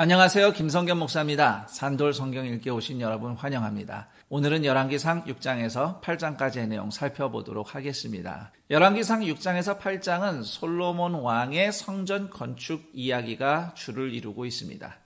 안녕하세요. 김성겸 목사입니다. 산돌 성경 읽기 오신 여러분 환영합니다. 오늘은 열왕기상 6장에서 8장까지의 내용 살펴보도록 하겠습니다. 열왕기상 6장에서 8장은 솔로몬 왕의 성전 건축 이야기가 주를 이루고 있습니다.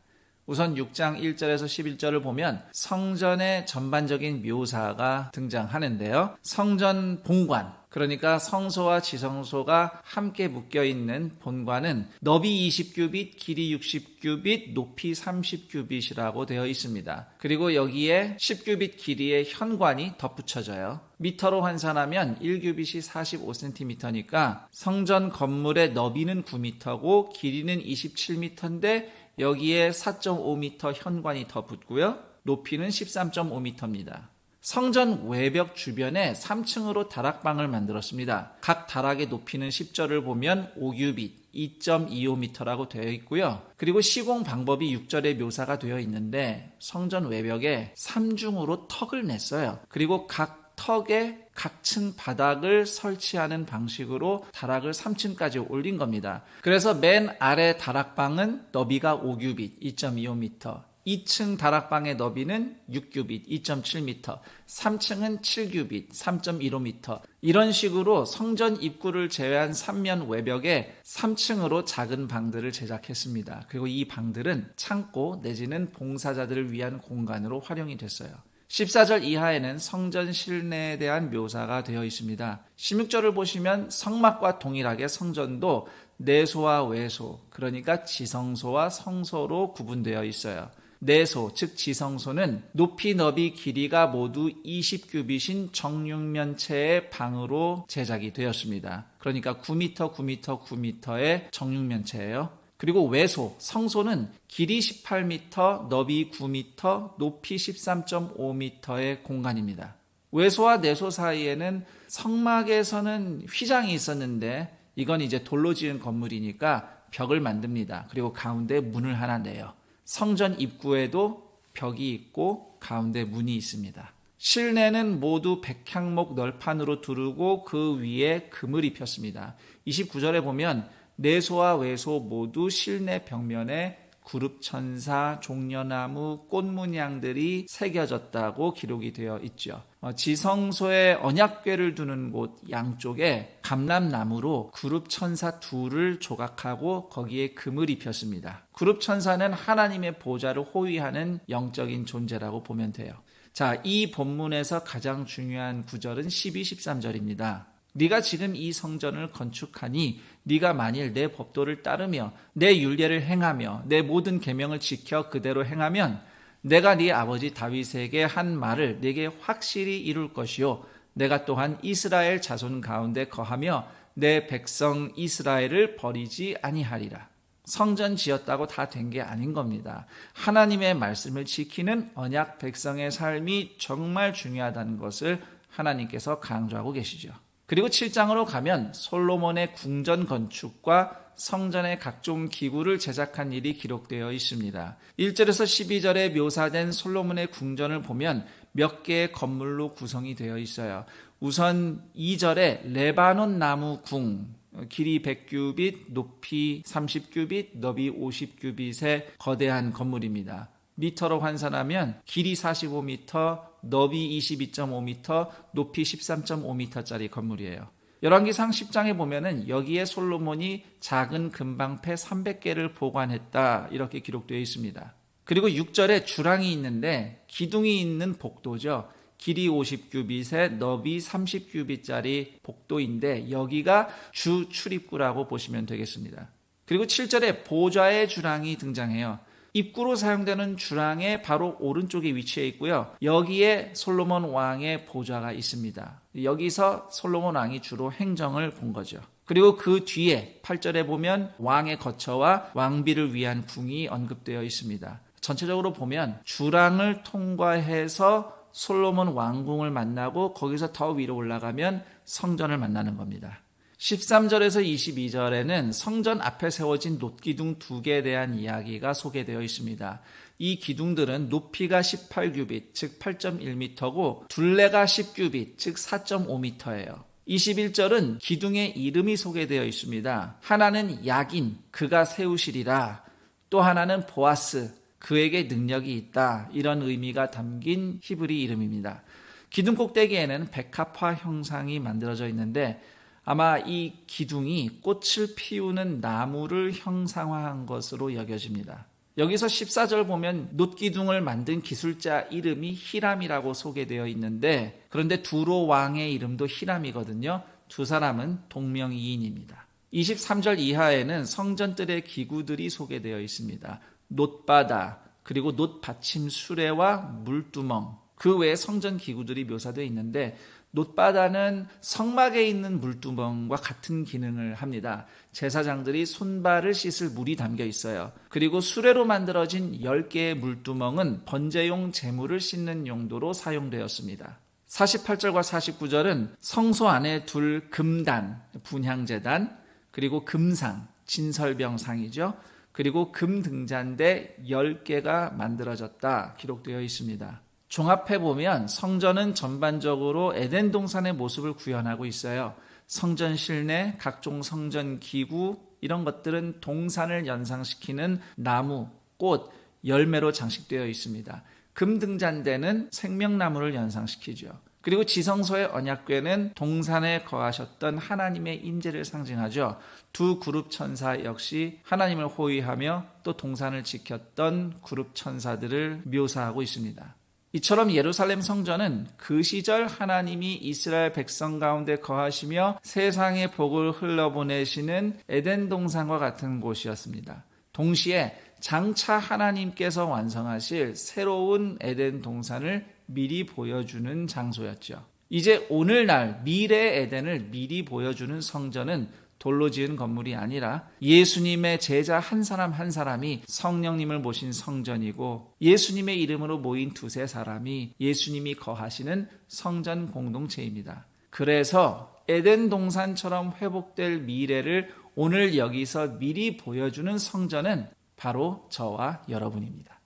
우선 6장 1절에서 11절을 보면 성전의 전반적인 묘사가 등장하는데요. 성전 본관, 그러니까 성소와 지성소가 함께 묶여 있는 본관은 너비 20규빗, 길이 60규빗, 높이 30규빗이라고 되어 있습니다. 그리고 여기에 10규빗 길이의 현관이 덧붙여져요. 미터로 환산하면 1규빗이 45cm니까 성전 건물의 너비는 9m고 길이는 27m인데 여기에 4.5m 현관이 더 붙고요. 높이는 13.5m입니다. 성전 외벽 주변에 3층으로 다락방을 만들었습니다. 각 다락의 높이는 10절을 보면 5규빗, 2.25m라고 되어 있고요. 그리고 시공 방법이 6절에 묘사가 되어 있는데 성전 외벽에 3중으로 턱을 냈어요. 그리고 각 턱에 각층 바닥을 설치하는 방식으로 다락을 3층까지 올린 겁니다. 그래서 맨 아래 다락방은 너비가 5규빗, 2.25m, 2층 다락방의 너비는 6규빗, 2.7m, 3층은 7규빗, 3.15m. 이런 식으로 성전 입구를 제외한 3면 외벽에 3층으로 작은 방들을 제작했습니다. 그리고 이 방들은 창고 내지는 봉사자들을 위한 공간으로 활용이 됐어요. 14절 이하에는 성전 실내에 대한 묘사가 되어 있습니다. 16절을 보시면 성막과 동일하게 성전도 내소와 외소, 그러니까 지성소와 성소로 구분되어 있어요. 내소, 즉 지성소는 높이, 너비, 길이가 모두 20규빗인 정육면체의 방으로 제작이 되었습니다. 그러니까 9m, 9m, 9m의 정육면체예요. 그리고 외소, 성소는 길이 18m, 너비 9m, 높이 13.5m의 공간입니다. 외소와 내소 사이에는 성막에서는 휘장이 있었는데 이건 이제 돌로 지은 건물이니까 벽을 만듭니다. 그리고 가운데 문을 하나 내요. 성전 입구에도 벽이 있고 가운데 문이 있습니다. 실내는 모두 백향목 널판으로 두르고 그 위에 금을 입혔습니다. 29절에 보면 내소와 외소 모두 실내 벽면에 그룹천사, 종려나무, 꽃문양들이 새겨졌다고 기록이 되어 있죠. 어, 지성소에 언약궤를 두는 곳 양쪽에 감람나무로 그룹천사 둘을 조각하고 거기에 금을 입혔습니다. 그룹천사는 하나님의 보좌를 호위하는 영적인 존재라고 보면 돼요. 자, 이 본문에서 가장 중요한 구절은 12, 13절입니다. 네가 지금 이 성전을 건축하니 네가 만일 내 법도를 따르며 내 율례를 행하며 내 모든 계명을 지켜 그대로 행하면 내가 네 아버지 다윗에게 한 말을 네게 확실히 이룰 것이요 내가 또한 이스라엘 자손 가운데 거하며 내 백성 이스라엘을 버리지 아니하리라. 성전 지었다고 다 된 게 아닌 겁니다. 하나님의 말씀을 지키는 언약 백성의 삶이 정말 중요하다는 것을 하나님께서 강조하고 계시죠. 그리고 7장으로 가면 솔로몬의 궁전 건축과 성전의 각종 기구를 제작한 일이 기록되어 있습니다. 1절에서 12절에 묘사된 솔로몬의 궁전을 보면 몇 개의 건물로 구성이 되어 있어요. 우선 2절에 레바논 나무 궁, 길이 100규빗, 높이 30규빗, 너비 50규빗의 거대한 건물입니다. 미터로 환산하면 길이 45m, 너비 22.5m, 높이 13.5m짜리 건물이에요. 열왕기상 10장에 보면은 여기에 솔로몬이 작은 금방패 300개를 보관했다 이렇게 기록되어 있습니다. 그리고 6절에 주랑이 있는데 기둥이 있는 복도죠. 길이 50규빗에 너비 30규빗짜리 복도인데 여기가 주 출입구라고 보시면 되겠습니다. 그리고 7절에 보좌의 주랑이 등장해요. 입구로 사용되는 주랑의 바로 오른쪽에 위치해 있고요. 여기에 솔로몬 왕의 보좌가 있습니다. 여기서 솔로몬 왕이 주로 행정을 본 거죠. 그리고 그 뒤에 8절에 보면 왕의 거처와 왕비를 위한 궁이 언급되어 있습니다. 전체적으로 보면 주랑을 통과해서 솔로몬 왕궁을 만나고 거기서 더 위로 올라가면 성전을 만나는 겁니다. 13절에서 22절에는 성전 앞에 세워진 놋기둥 두 개에 대한 이야기가 소개되어 있습니다. 이 기둥들은 높이가 18규빗, 즉 8.1m고 둘레가 10규빗, 즉 4.5m예요. 21절은 기둥의 이름이 소개되어 있습니다. 하나는 약인, 그가 세우시리라. 또 하나는 보아스, 그에게 능력이 있다. 이런 의미가 담긴 히브리 이름입니다. 기둥 꼭대기에는 백합화 형상이 만들어져 있는데 아마 이 기둥이 꽃을 피우는 나무를 형상화한 것으로 여겨집니다. 여기서 14절 보면 놋기둥을 만든 기술자 이름이 히람이라고 소개되어 있는데 그런데 두로 왕의 이름도 히람이거든요. 두 사람은 동명이인입니다. 23절 이하에는 성전뜰의 기구들이 소개되어 있습니다. 놋바다, 그리고 놋 받침 수레와 물두멍, 그 외에 성전 기구들이 묘사되어 있는데 놋바다는 성막에 있는 물두멍과 같은 기능을 합니다. 제사장들이 손발을 씻을 물이 담겨 있어요. 그리고 수레로 만들어진 10개의 물두멍은 번제용 재물을 씻는 용도로 사용되었습니다. 48절과 49절은 성소 안에 둘 금단, 분향재단, 그리고 금상, 진설병상이죠. 그리고 금 등잔대 10개가 만들어졌다 기록되어 있습니다. 종합해 보면 성전은 전반적으로 에덴 동산의 모습을 구현하고 있어요. 성전 실내, 각종 성전 기구 이런 것들은 동산을 연상시키는 나무, 꽃, 열매로 장식되어 있습니다. 금 등잔대는 생명나무를 연상시키죠. 그리고 지성소의 언약궤는 동산에 거하셨던 하나님의 임재를 상징하죠. 두 그룹 천사 역시 하나님을 호위하며 또 동산을 지켰던 그룹 천사들을 묘사하고 있습니다. 이처럼 예루살렘 성전은 그 시절 하나님이 이스라엘 백성 가운데 거하시며 세상의 복을 흘러보내시는 에덴 동산과 같은 곳이었습니다. 동시에 장차 하나님께서 완성하실 새로운 에덴 동산을 미리 보여주는 장소였죠. 이제 오늘날 미래 에덴을 미리 보여주는 성전은 돌로 지은 건물이 아니라 예수님의 제자 한 사람 한 사람이 성령님을 모신 성전이고 예수님의 이름으로 모인 두세 사람이 예수님이 거하시는 성전 공동체입니다. 그래서 에덴 동산처럼 회복될 미래를 오늘 여기서 미리 보여주는 성전은 바로 저와 여러분입니다.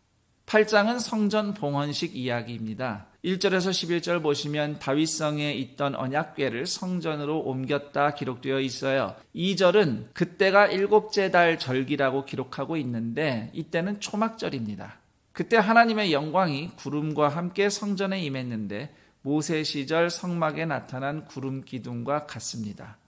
8장은 성전 봉헌식 이야기입니다. 1절에서 11절 보시면 다윗성에 있던 언약궤를 성전으로 옮겼다 기록되어 있어요. 2절은 그때가 일곱째 달 절기라고 기록하고 있는데 이때는 초막절입니다. 그때 하나님의 영광이 구름과 함께 성전에 임했는데 모세 시절 성막에 나타난 구름 기둥과 같습니다.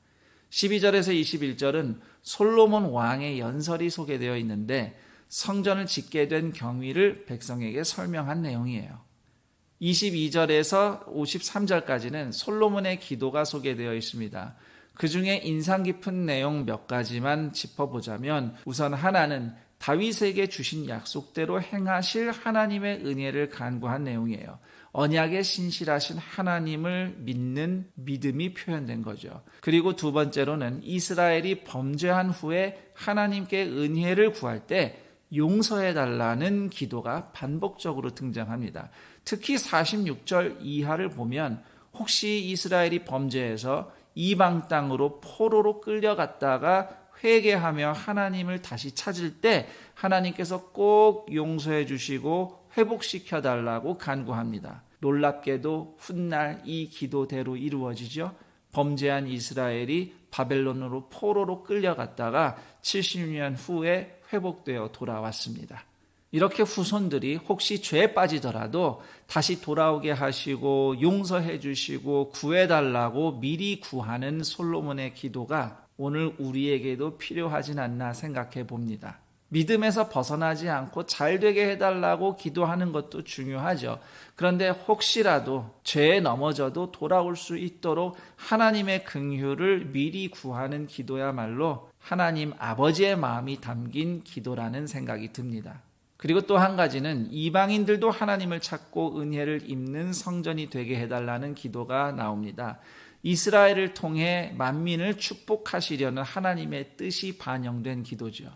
12절에서 21절은 솔로몬 왕의 연설이 소개되어 있는데 성전을 짓게 된 경위를 백성에게 설명한 내용이에요. 22절에서 53절까지는 솔로몬의 기도가 소개되어 있습니다. 그 중에 인상 깊은 내용 몇 가지만 짚어보자면 우선 하나는 다윗에게 주신 약속대로 행하실 하나님의 은혜를 간구한 내용이에요. 언약에 신실하신 하나님을 믿는 믿음이 표현된 거죠. 그리고 두 번째로는 이스라엘이 범죄한 후에 하나님께 은혜를 구할 때 용서해 달라는 기도가 반복적으로 등장합니다. 특히 46절 이하를 보면 혹시 이스라엘이 범죄해서 이방 땅으로 포로로 끌려갔다가 회개하며 하나님을 다시 찾을 때 하나님께서 꼭 용서해 주시고 회복시켜 달라고 간구합니다. 놀랍게도 훗날 이 기도대로 이루어지죠. 범죄한 이스라엘이 바벨론으로 포로로 끌려갔다가 70년 후에 회복되어 돌아왔습니다. 이렇게 후손들이 혹시 죄에 빠지더라도 다시 돌아오게 하시고 용서해 주시고 구해달라고 미리 구하는 솔로몬의 기도가 오늘 우리에게도 필요하진 않나 생각해 봅니다. 믿음에서 벗어나지 않고 잘 되게 해달라고 기도하는 것도 중요하죠. 그런데 혹시라도 죄에 넘어져도 돌아올 수 있도록 하나님의 긍휼을 미리 구하는 기도야말로 하나님 아버지의 마음이 담긴 기도라는 생각이 듭니다. 그리고 또 한 가지는 이방인들도 하나님을 찾고 은혜를 입는 성전이 되게 해달라는 기도가 나옵니다. 이스라엘을 통해 만민을 축복하시려는 하나님의 뜻이 반영된 기도죠.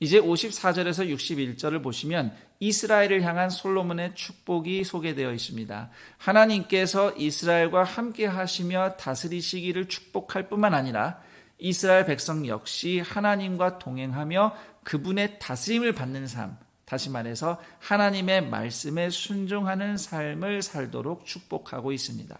이제 54절에서 61절을 보시면 이스라엘을 향한 솔로몬의 축복이 소개되어 있습니다. 하나님께서 이스라엘과 함께 하시며 다스리시기를 축복할 뿐만 아니라 이스라엘 백성 역시 하나님과 동행하며 그분의 다스림을 받는 삶, 다시 말해서 하나님의 말씀에 순종하는 삶을 살도록 축복하고 있습니다.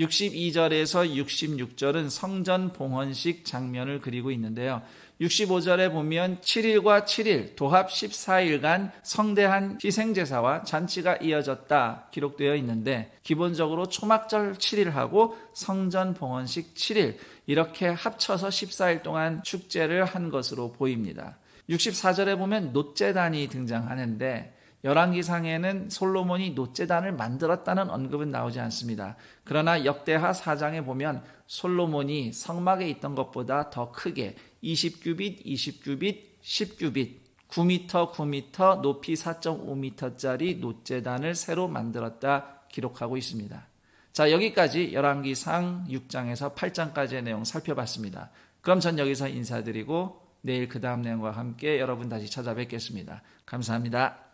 62절에서 66절은 성전 봉헌식 장면을 그리고 있는데요. 65절에 보면 7일과 7일 도합 14일간 성대한 희생제사와 잔치가 이어졌다 기록되어 있는데 기본적으로 초막절 7일하고 성전 봉헌식 7일 이렇게 합쳐서 14일 동안 축제를 한 것으로 보입니다. 64절에 보면 노제단이 등장하는데 열왕기상에는 솔로몬이 노제단을 만들었다는 언급은 나오지 않습니다. 그러나 역대하 4장에 보면 솔로몬이 성막에 있던 것보다 더 크게 20규빗, 20규빗, 10규빗, 9m, 9m, 높이 4.5m짜리 노제단을 새로 만들었다 기록하고 있습니다. 자, 여기까지 열왕기상 6장에서 8장까지의 내용 살펴봤습니다. 그럼 전 여기서 인사드리고 내일 그 다음 내용과 함께 여러분 다시 찾아뵙겠습니다. 감사합니다.